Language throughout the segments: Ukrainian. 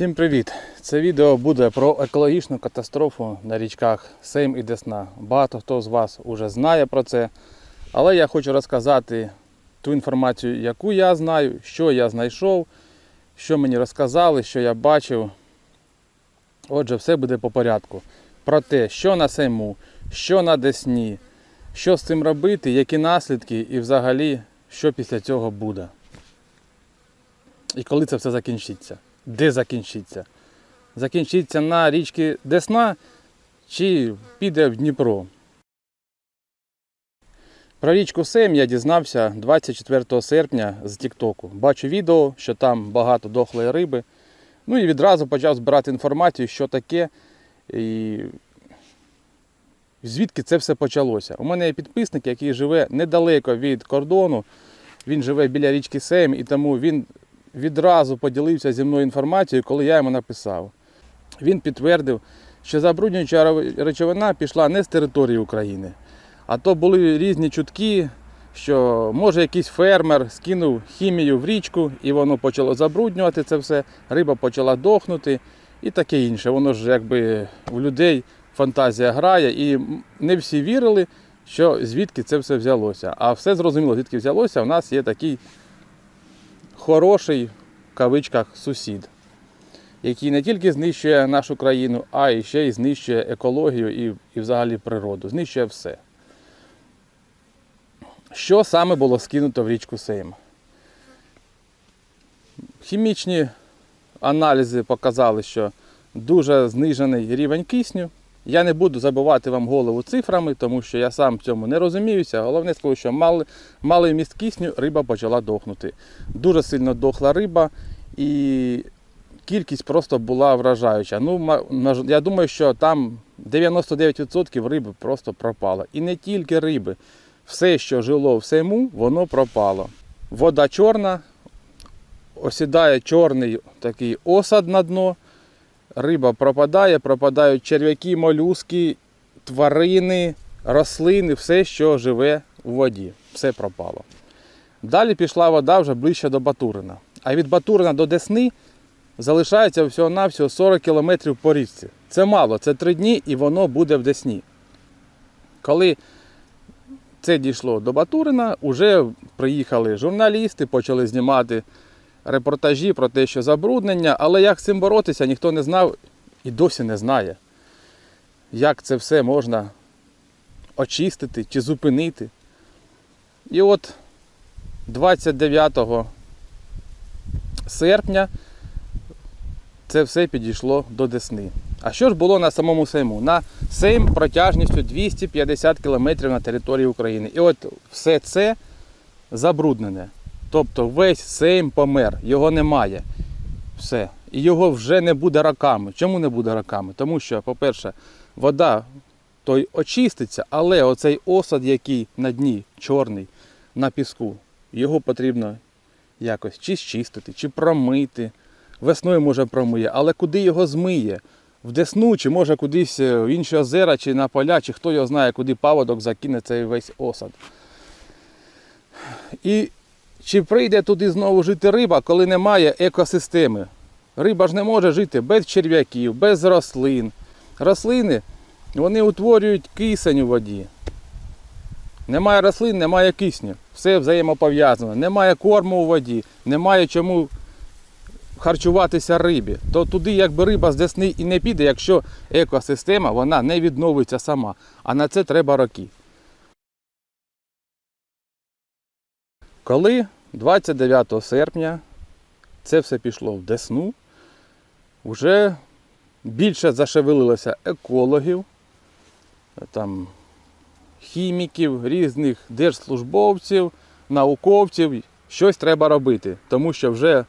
Всім привіт! Це відео буде про екологічну катастрофу на річках Сейм і Десна. Багато хто з вас вже знає про це, але я хочу розказати ту інформацію, яку я знаю, що я знайшов, що мені розказали, що я бачив. Отже, все буде по порядку. Про те, що на Сейму, що на Десні, що з цим робити, які наслідки і взагалі, що після цього буде. І коли це все закінчиться де закінчиться? Закінчиться на річці Десна чи піде в Дніпро? Про річку Сейм я дізнався 24 серпня з Тіктоку. Бачу відео, що там багато дохлої риби. Ну і відразу почав збирати інформацію, що таке і звідки це все почалося. У мене є підписник, який живе недалеко від кордону. Він живе біля річки Сейм, і тому він відразу поділився зі мною інформацією, коли я йому написав. Він підтвердив, що забруднююча речовина пішла не з території України, а то були різні чутки, що може якийсь фермер скинув хімію в річку і воно почало забруднювати це все, риба почала дохнути і таке інше. Воно ж якби у людей фантазія грає, і не всі вірили, що звідки це все взялося. А все зрозуміло, звідки взялося, у нас є такий хороший в кавичках сусід, який не тільки знищує нашу країну, а і ще й знищує екологію і, і взагалі природу, знищує все. Що саме було скинуто в річку Сейм? Хімічні аналізи показали, що дуже знижений рівень кисню. Я не буду забивати вам голову цифрами, тому що я сам в цьому не розуміюся. Головне скажу, що малий, малий міст кисню риба почала дохнути. Дуже сильно дохла риба і кількість просто була вражаюча. Ну, Я думаю, що там 99% риби просто пропало. І не тільки риби. Все, що жило в сейму, воно пропало. Вода чорна, осідає чорний такий осад на дно. Риба пропадає, пропадають черв'яки, молюски, тварини, рослини, все, що живе у воді. Все пропало. Далі пішла вода вже ближче до Батурина. А від Батурина до Десни залишається всього-навсього 40 кілометрів по річці. Це мало, це 3 дні і воно буде в Десні. Коли це дійшло до Батурина, вже приїхали журналісти, почали знімати репортажі про те, що забруднення, але як з цим боротися, ніхто не знав і досі не знає, як це все можна очистити чи зупинити. І от 29 серпня це все підійшло до Десни. А що ж було на самому Сейму? На Сейм протяжністю 250 км на території України. І от все це забруднене. Тобто весь Сейм помер, його немає. Все. І його вже не буде роками. Чому не буде роками? Тому що, по-перше, вода той очиститься, але оцей осад, який на дні чорний на піску, його потрібно якось чи зчистити, чи промити. Весною може промиє, але куди його змиє? В Десну, чи може кудись е, в інші озера, чи на поля, чи хто його знає, куди паводок закине цей весь осад. І чи прийде туди знову жити риба, коли немає екосистеми? Риба ж не може жити без черв'яків, без рослин. Рослини вони утворюють кисень у воді. Немає рослин, немає кисню. Все взаємопов'язано. Немає корму у воді, немає чому харчуватися рибі. То туди якби риба з десни і не піде, якщо екосистема вона не відновиться сама. А на це треба роки. Коли 29 серпня це все пішло в Десну, вже більше зашевелилося екологів, там, хіміків, різних держслужбовців, науковців. Щось треба робити, тому що вже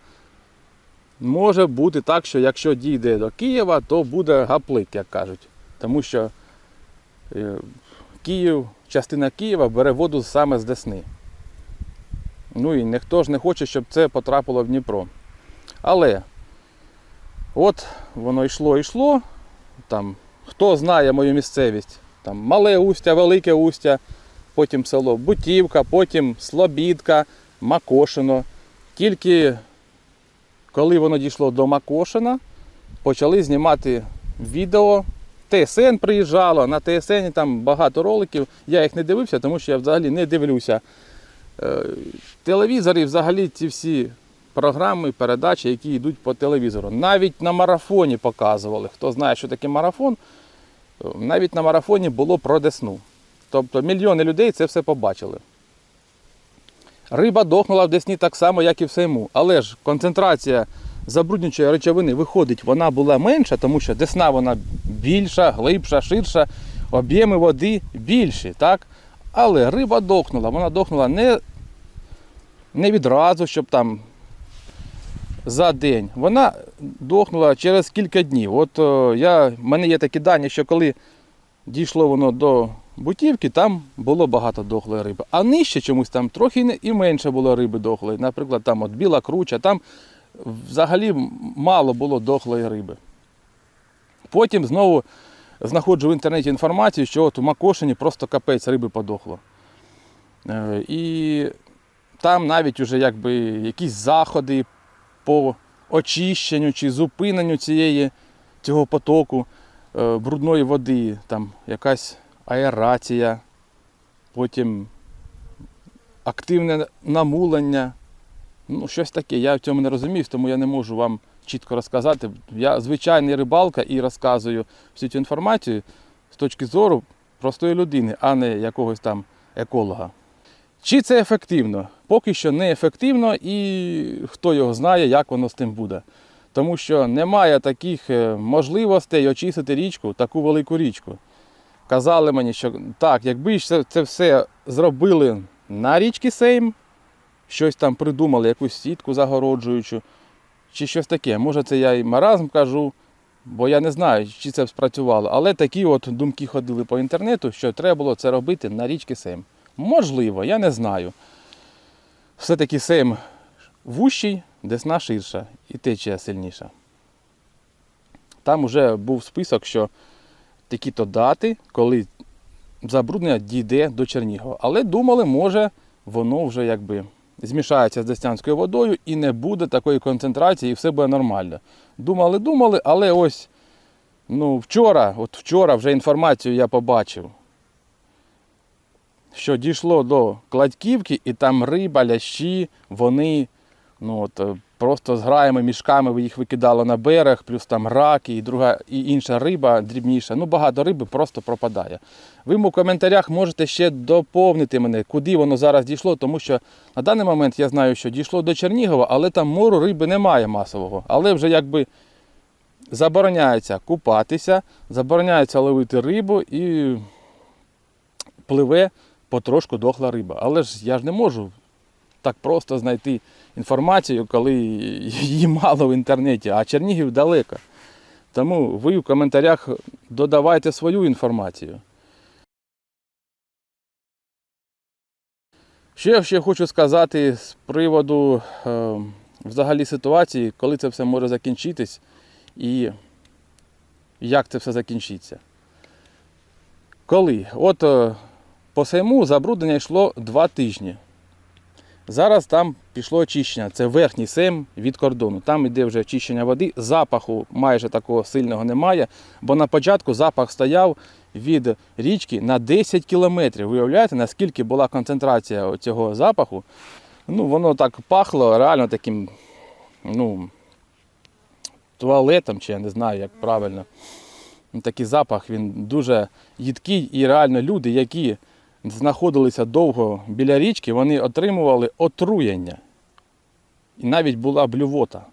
може бути так, що якщо дійде до Києва, то буде гаплик, як кажуть. Тому що е, Київ, частина Києва бере воду саме з Десни. Ну і ніхто ж не хоче, щоб це потрапило в Дніпро. Але от воно йшло, йшло. Там, хто знає мою місцевість, там мале устя, велике устя, потім село Бутівка, потім Слобідка, Макошино. Тільки коли воно дійшло до Макошина, почали знімати відео. ТСН приїжджало, на ТСН там багато роликів. Я їх не дивився, тому що я взагалі не дивлюся. Е, Телевізори, взагалі ці всі програми, передачі, які йдуть по телевізору. Навіть на марафоні показували. Хто знає, що таке марафон, е, навіть на марафоні було про десну. Тобто мільйони людей це все побачили. Риба дохнула в Десні так само, як і в Сейму. Але ж концентрація забруднюючої речовини виходить, вона була менша, тому що Десна вона більша, глибша, ширша, об'єми води більші. так? Але риба дохнула, вона дохнула не, не відразу, щоб там за день. Вона дохнула через кілька днів. От о, я, в мене є такі дані, що коли дійшло воно до Бутівки, там було багато дохлої риби. А нижче чомусь там трохи і менше було риби дохлої. Наприклад, там от біла круча, там взагалі мало було дохлої риби. Потім знову знаходжу в інтернеті інформацію, що от у Макошині просто капець риби подохло. Е, І там навіть уже якби якісь заходи по очищенню чи зупиненню цієї, цього потоку е, брудної води, там якась аерація, потім активне намулення. Ну, щось таке. Я в цьому не розумію, тому я не можу вам чітко розказати. Я звичайний рибалка і розказую всю цю інформацію з точки зору простої людини, а не якогось там еколога. Чи це ефективно? Поки що не ефективно, і хто його знає, як воно з тим буде. Тому що немає таких е, можливостей очистити річку, таку велику річку. Казали мені, що так, якби ж це, все зробили на річці Сейм, щось там придумали, якусь сітку загороджуючу, чи щось таке. Може, це я і маразм кажу, бо я не знаю, чи це спрацювало. Але такі от думки ходили по інтернету, що треба було це робити на річці Сейм. Можливо, я не знаю. Все-таки Сейм вущий, десна ширша і течія сильніша. Там вже був список, що такі-то дати, коли забруднення дійде до Чернігова. Але думали, може, воно вже якби змішається з Деснянською водою і не буде такої концентрації, і все буде нормально. Думали, думали, але ось ну, вчора, от вчора вже інформацію я побачив, що дійшло до Кладьківки, і там риба, лящі, вони ну, от, е, просто з граями, мішками їх викидало на берег, плюс там раки і друга і інша риба дрібніша. Ну, багато риби просто пропадає. Ви в коментарях можете ще доповнити мене, куди воно зараз дійшло, тому що на даний момент я знаю, що дійшло до Чернігова, але там мору риби немає масового. Але вже якби забороняється купатися, забороняється ловити рибу і пливе потрошку дохла риба. Але ж я ж не можу так просто знайти інформацію, коли її мало в інтернеті, а Чернігів далеко. Тому ви в коментарях додавайте свою інформацію. Що я ще хочу сказати з приводу е, взагалі ситуації, коли це все може закінчитись і як це все закінчиться. Коли? От е, по Сейму забруднення йшло два тижні. Зараз там пішло очищення. Це верхній сейм від кордону. Там йде вже очищення води. Запаху майже такого сильного немає, бо на початку запах стояв від річки на 10 кілометрів. Ви уявляєте, наскільки була концентрація цього запаху? Ну, воно так пахло реально таким, ну, туалетом, чи я не знаю, як правильно. Такий запах, він дуже їдкий і реально люди, які знаходилися довго біля річки, вони отримували отруєння. І навіть була блювота.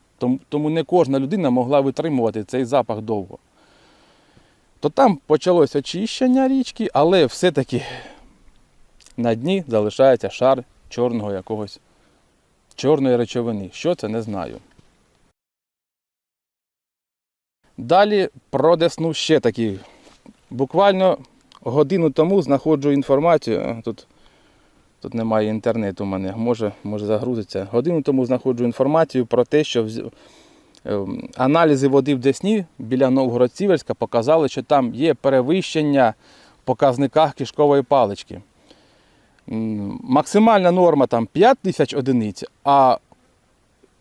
Тому, не кожна людина могла витримувати цей запах довго. То там почалось очищення річки, але все-таки на дні залишається шар чорного якогось чорної речовини. Що це, не знаю. Далі про Десну ще такі. Буквально годину тому знаходжу інформацію. Тут, тут немає інтернету у мене, може, може загрузиться. Годину тому знаходжу інформацію про те, що вз- ем, аналізи води в Десні біля Новгород-Сіверська показали, що там є перевищення в показниках кишкової палички. Максимальна норма там 5 тисяч одиниць, а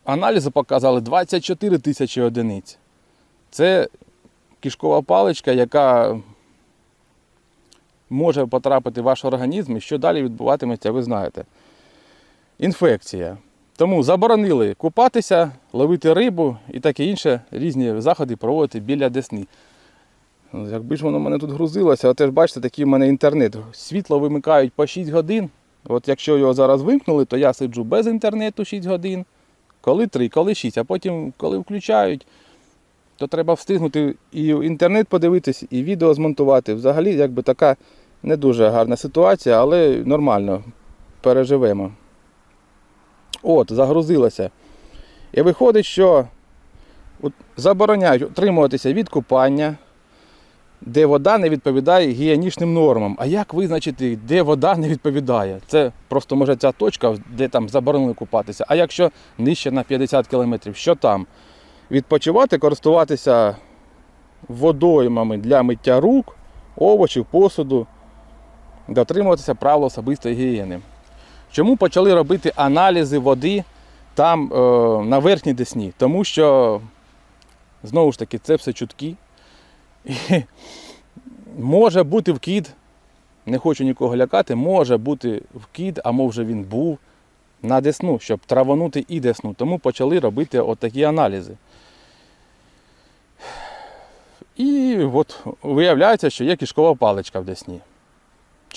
аналізи показали 24 тисячі одиниць. Це кишкова паличка, яка може потрапити в ваш організм, і що далі відбуватиметься, ви знаєте. Інфекція. Тому заборонили купатися, ловити рибу і таке інше, різні заходи проводити біля Десни. Ну, Якби ж воно мене тут грузилося, от ж бачите, такий в мене інтернет. Світло вимикають по 6 годин. От якщо його зараз вимкнули, то я сиджу без інтернету 6 годин. Коли 3, коли 6, а потім, коли включають, то треба встигнути і інтернет подивитись, і відео змонтувати. Взагалі, якби така не дуже гарна ситуація, але нормально переживемо. От, загрузилося. І виходить, що от забороняють утримуватися від купання, де вода не відповідає гігієнічним нормам. А як визначити, де вода не відповідає? Це просто може ця точка, де там заборонили купатися. А якщо нижче на 50 кілометрів, що там? Відпочивати, користуватися водоймами для миття рук, овочів, посуду, дотримуватися правил особистої гігієни. Чому почали робити аналізи води там е, на верхній десні? Тому що, знову ж таки, це все чутки. І може бути вкид, не хочу нікого лякати, може бути вкид, а може він був на десну, щоб траванути і десну. Тому почали робити отакі аналізи. І от виявляється, що є кишкова паличка в десні.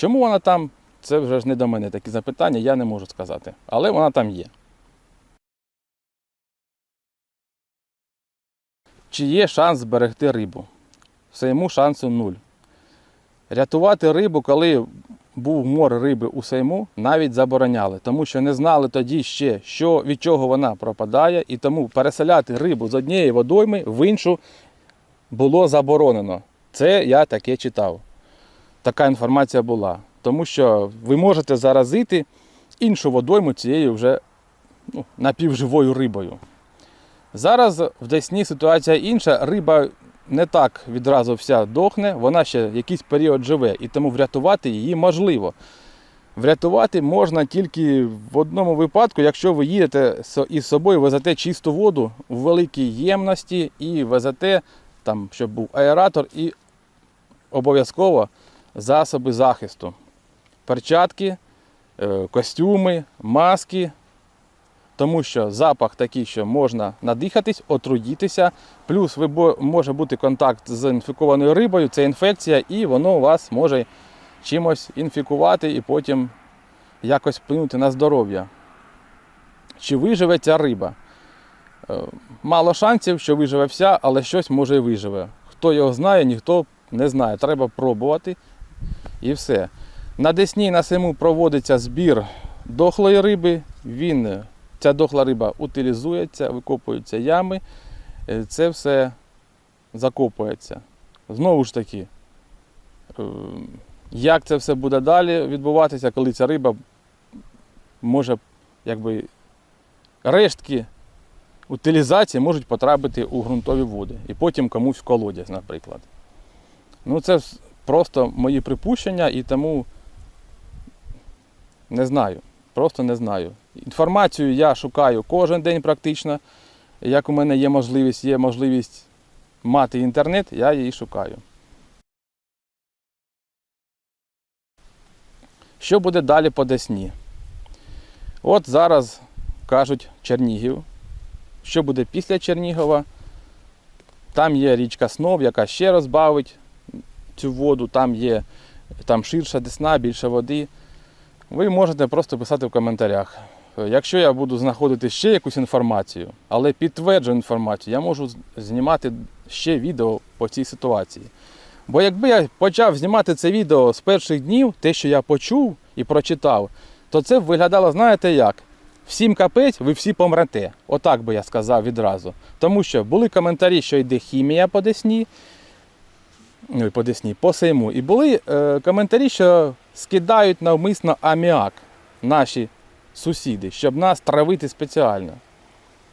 Чому вона там? Це вже ж не до мене такі запитання, я не можу сказати. Але вона там є. Чи є шанс зберегти рибу? Все йому шансу нуль. Рятувати рибу, коли був мор риби у сейму, навіть забороняли, тому що не знали тоді ще, що, від чого вона пропадає, і тому переселяти рибу з однієї водойми в іншу було заборонено. Це я таке читав. Така інформація була. Тому що ви можете заразити іншу водойму цією вже ну, напівживою рибою. Зараз в Десні ситуація інша. Риба не так відразу вся дохне, вона ще якийсь період живе, і тому врятувати її можливо. Врятувати можна тільки в одному випадку, якщо ви їдете із собою, везете чисту воду в великій ємності і везете, там, щоб був аератор, і обов'язково засоби захисту. Перчатки, е, костюми, маски, тому що запах такий, що можна надихатись, отруїтися. Плюс ви може бути контакт з інфікованою рибою, це інфекція, і воно вас може чимось інфікувати і потім якось вплинути на здоров'я. Чи виживе ця риба? Е, Мало шансів, що виживе вся, але щось може і виживе. Хто його знає, ніхто не знає. Треба пробувати і все. На Десні на Симу проводиться збір дохлої риби. Він, ця дохла риба утилізується, викопуються ями. Е, Це все закопується. Знову ж таки, е, як це все буде далі відбуватися, коли ця риба може, якби, рештки утилізації можуть потрапити у ґрунтові води і потім комусь в колодязь, наприклад. Ну, це просто мої припущення і тому не знаю. Просто не знаю. Інформацію я шукаю кожен день практично. Як у мене є можливість, є можливість мати інтернет, я її шукаю. Що буде далі по Десні? От зараз кажуть Чернігів. Що буде після Чернігова? Там є річка Снов, яка ще розбавить цю воду, там є там ширша десна, більше води. Ви можете просто писати в коментарях. Якщо я буду знаходити ще якусь інформацію, але підтверджую інформацію, я можу знімати ще відео по цій ситуації. Бо якби я почав знімати це відео з перших днів, те, що я почув і прочитав, то це виглядало, знаєте як? Всім капець, ви всі помрете. Отак би я сказав відразу. Тому що були коментарі, що йде хімія по Десні, по Десні, по Сейму. І були е, коментарі, що скидають навмисно аміак наші сусіди, щоб нас травити спеціально.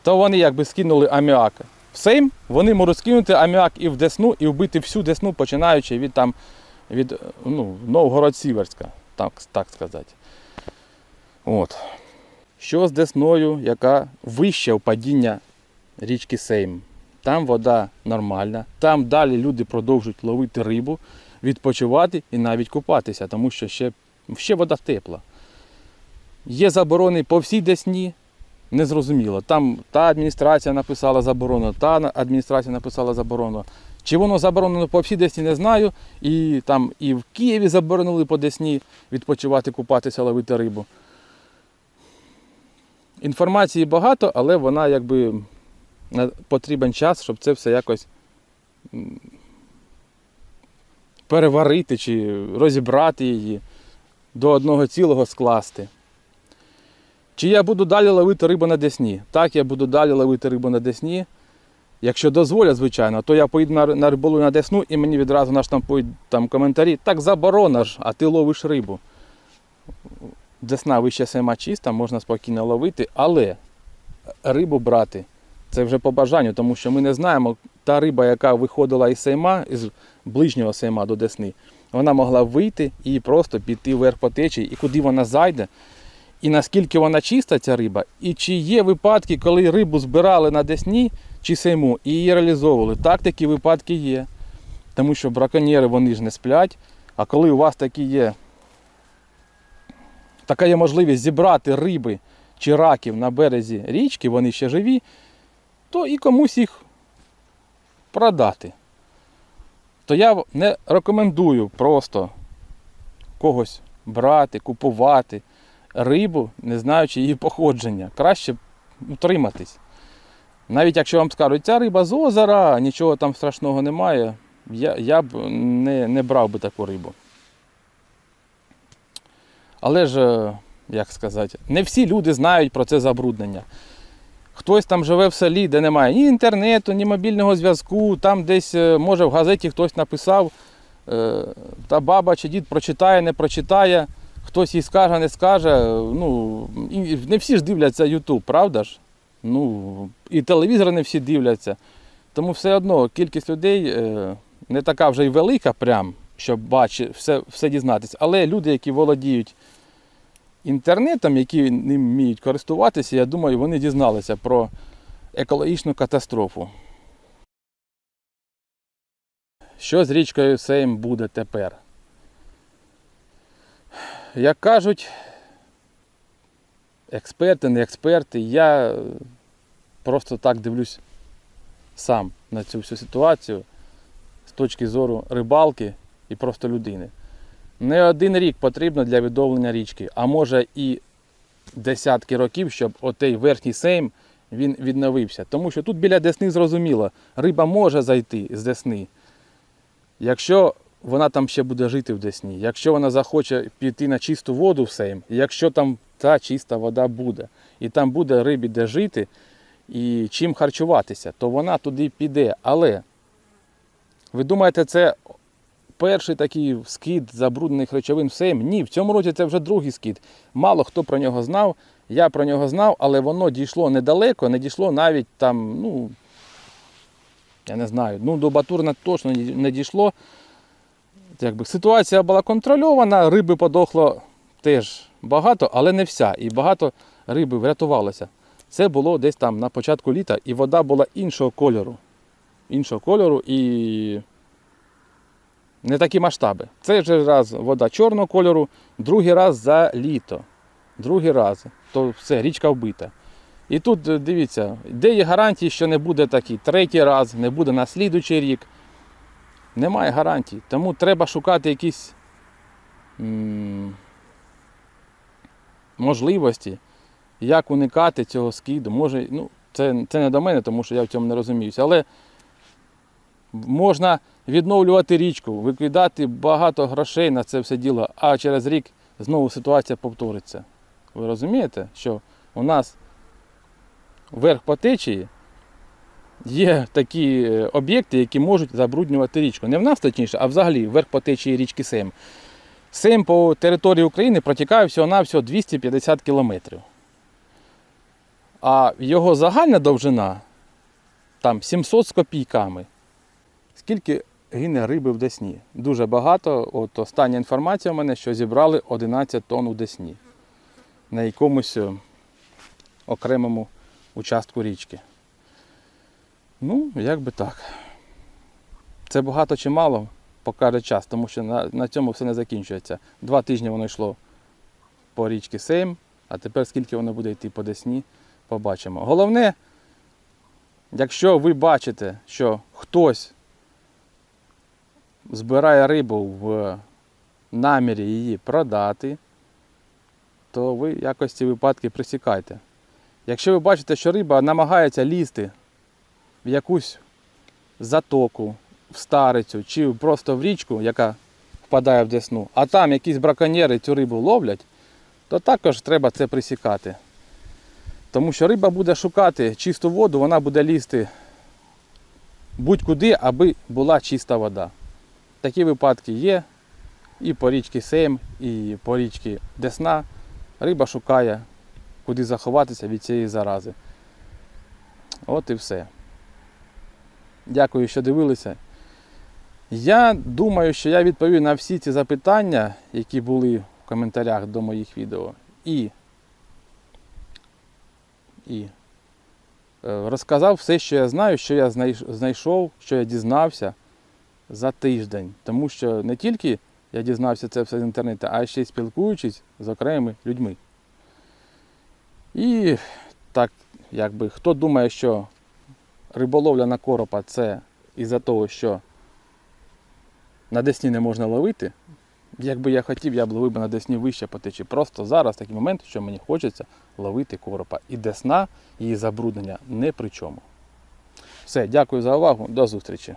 То вони якби скинули аміак в Сейм, вони можуть скинути аміак і в Десну, і вбити всю Десну, починаючи від там від ну, Новгород-Сіверська, так, так сказати. От. Що з Десною, яка вище в падіння річки Сейм? Там вода нормальна, там далі люди продовжують ловити рибу, відпочивати і навіть купатися, тому що ще, ще вода тепла. Є заборони по всій Десні, незрозуміло. Там та адміністрація написала заборону, та адміністрація написала заборону. Чи воно заборонено по всій Десні, не знаю. І там і в Києві заборонили по Десні відпочивати, купатися, ловити рибу. Інформації багато, але вона якби потрібен час, щоб це все якось переварити чи розібрати її, до одного цілого скласти. Чи я буду далі ловити рибу на Десні? Так, я буду далі ловити рибу на Десні. Якщо дозволять, звичайно, то я поїду на, ри- на риболу на Десну і мені відразу наштампують там коментарі. Так заборона ж, а ти ловиш рибу. Десна вище сема чиста, можна спокійно ловити, але рибу брати це вже по бажанню, тому що ми не знаємо, та риба, яка виходила із сейма, із ближнього сейма до Десни, вона могла вийти і просто піти вверх по течії, і куди вона зайде, і наскільки вона чиста, ця риба, і чи є випадки, коли рибу збирали на Десні чи сейму і її реалізовували. Так, такі випадки є. Тому що браконьєри вони ж не сплять. А коли у вас такі є, така є можливість зібрати риби чи раків на березі річки, вони ще живі, то і комусь їх продати. То я не рекомендую просто когось брати, купувати рибу, не знаючи її походження. Краще утриматись. Навіть якщо вам скажуть, ця риба з озера, нічого там страшного немає, я, я б не, не брав би таку рибу. Але ж, е, як сказати, не всі люди знають про це забруднення. Хтось там живе в селі, де немає ні інтернету, ні мобільного зв'язку, там десь, е, може, в газеті хтось написав, е, та баба чи дід прочитає, не прочитає, хтось їй скаже, не скаже. Ну, і не всі ж дивляться YouTube, правда ж? Ну, і телевізор не всі дивляться. Тому все одно кількість людей е, не така вже й велика, прям, щоб бачити, все, все дізнатися. Але люди, які володіють інтернетом, які ним вміють користуватися, я думаю, вони дізналися про екологічну катастрофу. Що з річкою Сейм буде тепер? Як кажуть, експерти, не експерти, я просто так дивлюсь сам на цю всю ситуацію з точки зору рибалки і просто людини. Не один рік потрібно для відновлення річки, а може і десятки років, щоб отей верхній сейм він відновився. Тому що тут біля Десни зрозуміло, риба може зайти з Десни. Якщо вона там ще буде жити в Десні, якщо вона захоче піти на чисту воду в сейм, якщо там та чиста вода буде, і там буде рибі де жити і чим харчуватися, то вона туди піде. Але ви думаєте, це перший такий скид забруднених речовин в сейм? Ні, в цьому році це вже другий скид. Мало хто про нього знав. Я про нього знав, але воно дійшло недалеко, не дійшло навіть там, ну, я не знаю, ну до Батурна точно не дійшло. Якби ситуація була контрольована, риби подохло теж багато, але не вся. І багато риби врятувалося. Це було десь там на початку літа, і вода була іншого кольору. Іншого кольору і не такі масштаби. Цей же раз вода чорного кольору, другий раз за літо. Другий раз. То все, річка вбита. І тут е, дивіться, де є гарантії, що не буде такий третій раз, не буде на слідуючий рік. Немає гарантій. Тому треба шукати якісь м, можливості, як уникати цього скиду. Може, ну, це, це не до мене, тому що я в цьому не розуміюся. Але можна відновлювати річку, викидати багато грошей на це все діло, а через рік знову ситуація повториться. Ви розумієте, що у нас вверх по течії є такі е, об'єкти, які можуть забруднювати річку. Не в нас точніше, а взагалі вверх по течії річки Сейм. Сейм по території України протікає всього-навсього 250 кілометрів. А його загальна довжина там 700 з копійками. Скільки гине риби в Десні? Дуже багато. От остання інформація у мене, що зібрали 11 тонн у Десні на якомусь е, окремому участку річки. Ну, як би так. Це багато чи мало, покаже час, тому що на, на цьому все не закінчується. Два тижні воно йшло по річці Сейм, а тепер скільки воно буде йти по Десні, побачимо. Головне, якщо ви бачите, що хтось збирає рибу в намірі її продати, то ви якось ці випадки присікайте. Якщо ви бачите, що риба намагається лізти в якусь затоку, в старицю чи просто в річку, яка впадає в десну, а там якісь браконьєри цю рибу ловлять, то також треба це присікати. Тому що риба буде шукати чисту воду, вона буде лізти будь-куди, аби була чиста вода. Такі випадки є і по річці Сейм, і по річці Десна. Риба шукає, куди заховатися від цієї зарази. От і все. Дякую, що дивилися. Я думаю, що я відповів на всі ці запитання, які були в коментарях до моїх відео. І, і е, розказав все, що я знаю, що я знайшов, що я дізнався за тиждень. Тому що не тільки я дізнався це все з інтернету, а ще й спілкуючись з окремими людьми. І так, якби хто думає, що риболовля на коропа це із-за того, що на Десні не можна ловити. Якби я хотів, я б ловив би на Десні вище по течії. Просто зараз такий момент, що мені хочеться ловити коропа. І Десна, її забруднення не при чому. Все, дякую за увагу, до зустрічі.